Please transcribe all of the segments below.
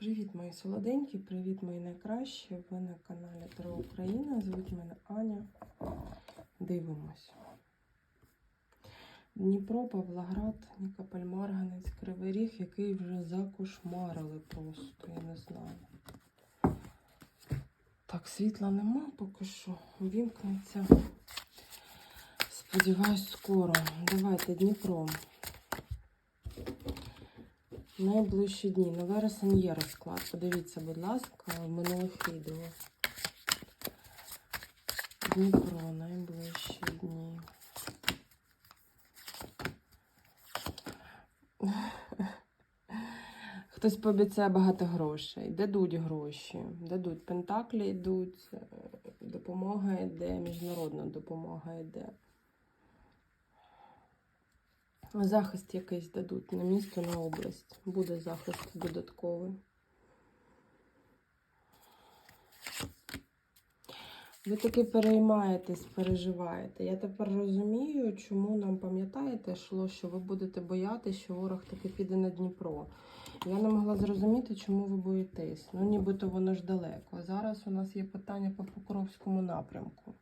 Привіт, мої солоденькі, привіт, мої найкращі. Ви на каналі Таро Україна. Звуть мене Аня. Дивимось. Дніпро, Павлоград, Нікополь, Марганець, Кривий Ріг, який вже закошмарили просто, я не знаю. Так, світла нема поки що. Вімкнеться. Сподіваюсь, скоро. Давайте Дніпро. Найближчі дні. На вересень є розклад. Подивіться, будь ласка, в минулих відео. Дніпро, найближчі дні. Хтось пообіцяє багато грошей. Дадуть гроші, дадуть пентаклі йдуть, допомога йде, міжнародна допомога йде. Захист якийсь дадуть на місто, на область. Буде захист додатковий. Ви таки переймаєтесь, переживаєте. Я тепер розумію, чому нам пам'ятаєте, йшло, що ви будете боятися, що ворог таки піде на Дніпро. Я не могла зрозуміти, чому ви боїтесь. Ну, нібито воно ж далеко. Зараз у нас є питання по Покровському напрямку.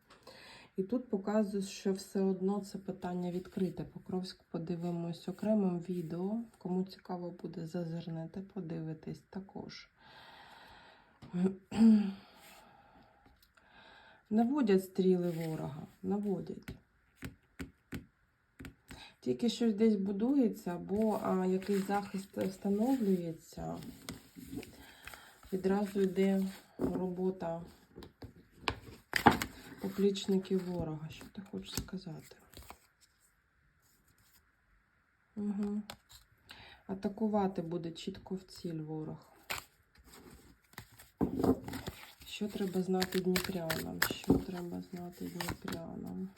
І тут показує, що все одно це питання відкрите. Покровськ подивимось окремим відео. Кому цікаво буде, зазирнете, подивитись також. Наводять стріли ворога, наводять. Тільки щось десь будується, або а, якийсь захист встановлюється, відразу йде робота поплічників ворога. Що ти хочеш сказати? Угу. Атакувати буде чітко в ціль ворог. Що треба знати дніпрянам? Що треба знати дніпрянам?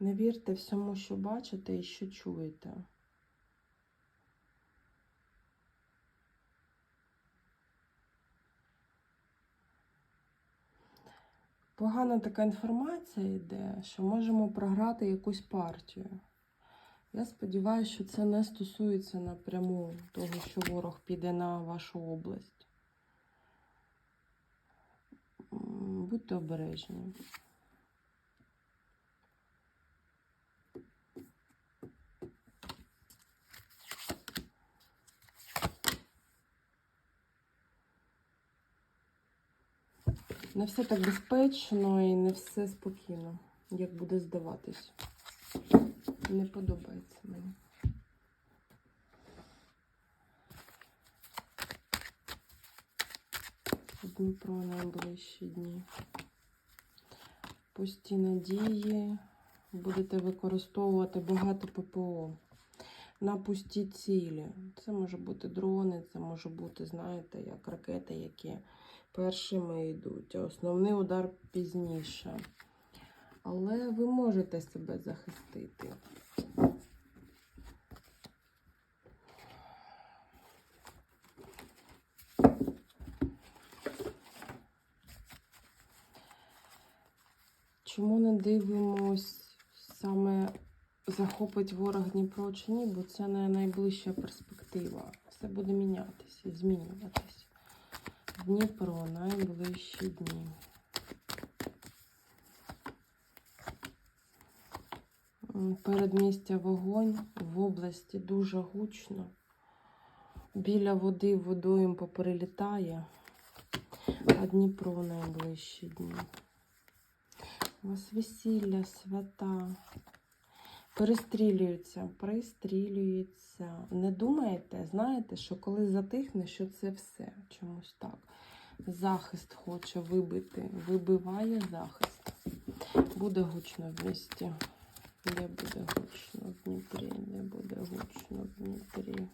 Не вірте всьому, що бачите і що чуєте. Погана така інформація йде, що можемо програти якусь партію. Я сподіваюся, що це не стосується напряму того, що ворог піде на вашу область. Будьте обережні. Не все так безпечно і не все спокійно, як буде здаватись. Не подобається мені. Дніпро найближчі дні. Пусті надії. Будете використовувати багато ППО на пусті цілі. Це може бути дрони, це може бути, знаєте, як ракети, які першими йдуть, а основний удар пізніше. Але ви можете себе захистити. Чому не дивимось саме захопить ворог Дніпро чи ні, бо це не найближча перспектива. Все буде мінятися змінюватись. Дніпро найближчі дні. Передмістя вогонь в області дуже гучно. Біля води водойм поперелітає, а Дніпро найближчі дні. У вас весілля, свята. Перестрілюються, пристрілюються. Не думаєте, знаєте, що коли затихне, що це все чомусь так. Захист хоче вибити, вибиває захист. Буде гучно в місті. Де буде гучно в Дніпрі, де буде гучно в Дніпрі.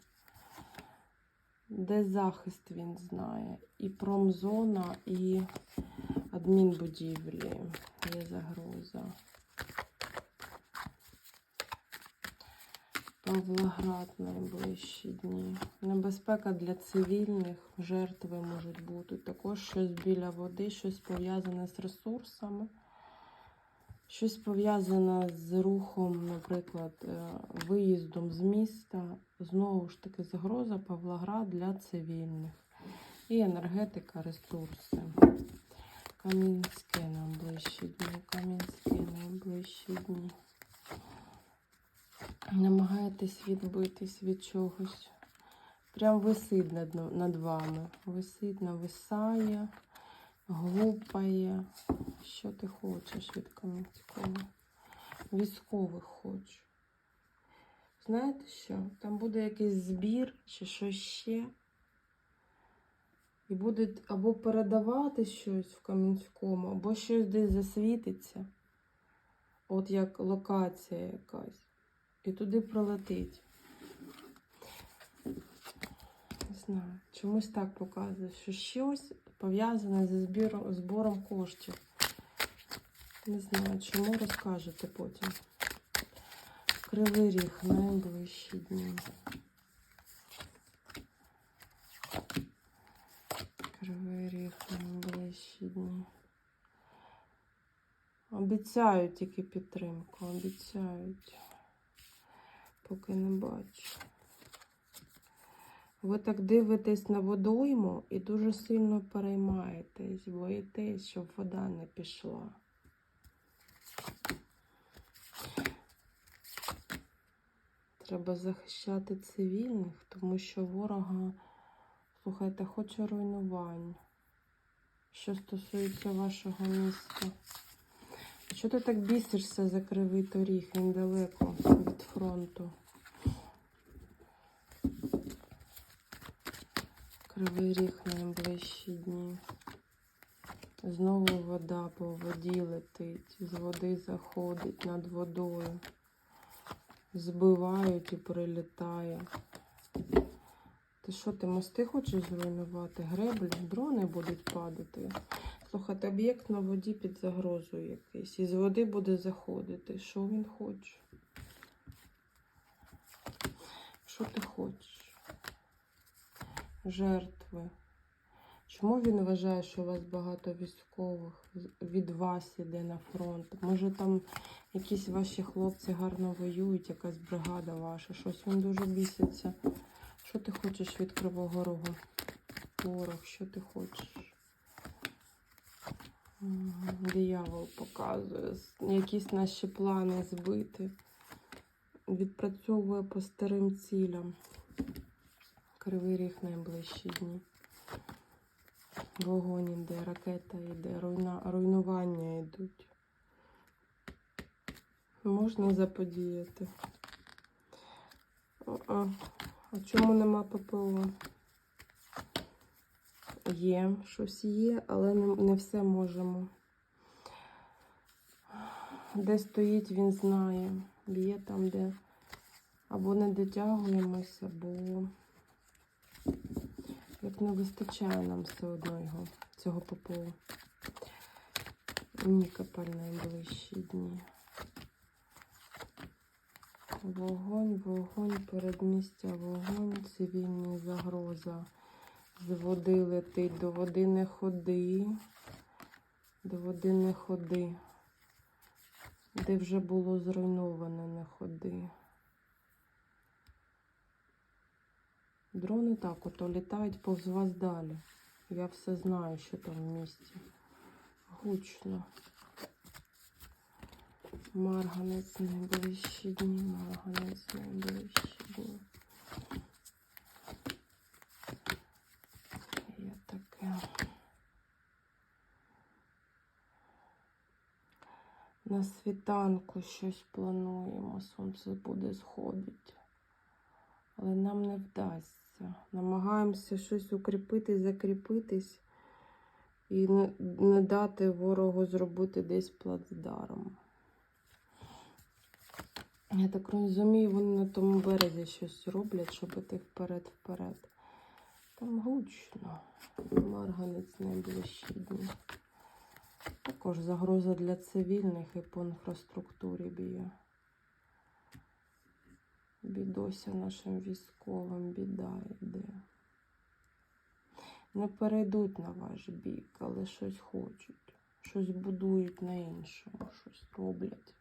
Де захист він знає. І промзона, і адмінбудівлі. Є загроза. Павлоград найближчі дні. Небезпека для цивільних, жертви можуть бути. Також щось біля води, щось пов'язане з ресурсами. Щось пов'язане з рухом, наприклад, е, виїздом з міста. Знову ж таки, загроза Павлоград для цивільних. І енергетика, ресурси. Кам'янське найближчі дні. Кам'янське найближчі дні. Намагаєтесь відбитись від чогось. Прям висить над, над вами. Висить, нависає, глупає. Що ти хочеш від Кам'янського? Військових хочу. Знаєте що? Там буде якийсь збір чи щось ще. І будуть або передавати щось в Кам'янському, або щось десь засвітиться. От як локація якась. І туди прилетить. Не знаю, чомусь так показує, що щось пов'язане зі збіром, збором коштів. Не знаю, чому розкажете потім. Кривий ріг найближчі дні. Кривий ріг найближчі дні. Обіцяють тільки підтримку, обіцяють. Поки не бачу. Ви так дивитесь на водойму і дуже сильно переймаєтесь, боїтесь, щоб вода не пішла. Треба захищати цивільних, тому що ворога, слухайте, хоче руйнувань. Що стосується вашого міста. Що ти так бісишся за кривий торіг? Він далеко від фронту. Кривий ріг найближчі дні. Знову вода по воді летить, з води заходить над водою. Збивають і прилітає. Ти що, ти мости хочеш зруйнувати? Греблі, дрони будуть падати. Слухайте, об'єкт на воді під загрозою якийсь. Із води буде заходити. Що він хоче? Що ти хочеш? Жертви. Чому він вважає, що у вас багато військових від вас іде на фронт? Може там якісь ваші хлопці гарно воюють, якась бригада ваша, щось він дуже біситься. Що ти хочеш від Кривого Рогу? Ворог, що ти хочеш? Диявол показує. Якісь наші плани збити. Відпрацьовує по старим цілям. Кривий ріг найближчі дні. Вогонь іде, ракета йде, руйна, руйнування йдуть. Можна заподіяти. А, а чому нема ППО? Є, щось є, але не, все можемо. Де стоїть, він знає. Б'є там, де або не дотягуємося, або як не вистачає нам все одно його, цього ППО. Нікополь найближчі дні. Вогонь, вогонь, передмістя, вогонь, цивільні загроза. З води летить, до води не ходи, до води не ходи. Де вже було зруйноване, не ходи. Дрони так ото літають повз вас далі. Я все знаю, що там в місті. Гучно. Марганець найближчі дні, марганець найближчі дні. Є таке. На світанку щось плануємо, сонце буде сходити. Але нам не вдасться. Намагаємося щось укріпити, закріпитись і не, дати ворогу зробити десь плацдарм. Я так розумію, вони на тому березі щось роблять, щоб іти вперед-вперед. Там гучно. Марганець найближчі дні. Також загроза для цивільних і по інфраструктурі б'є. Бідося нашим військовим, біда йде. Не перейдуть на ваш бік, але щось хочуть. щось будують на іншому, щось роблять.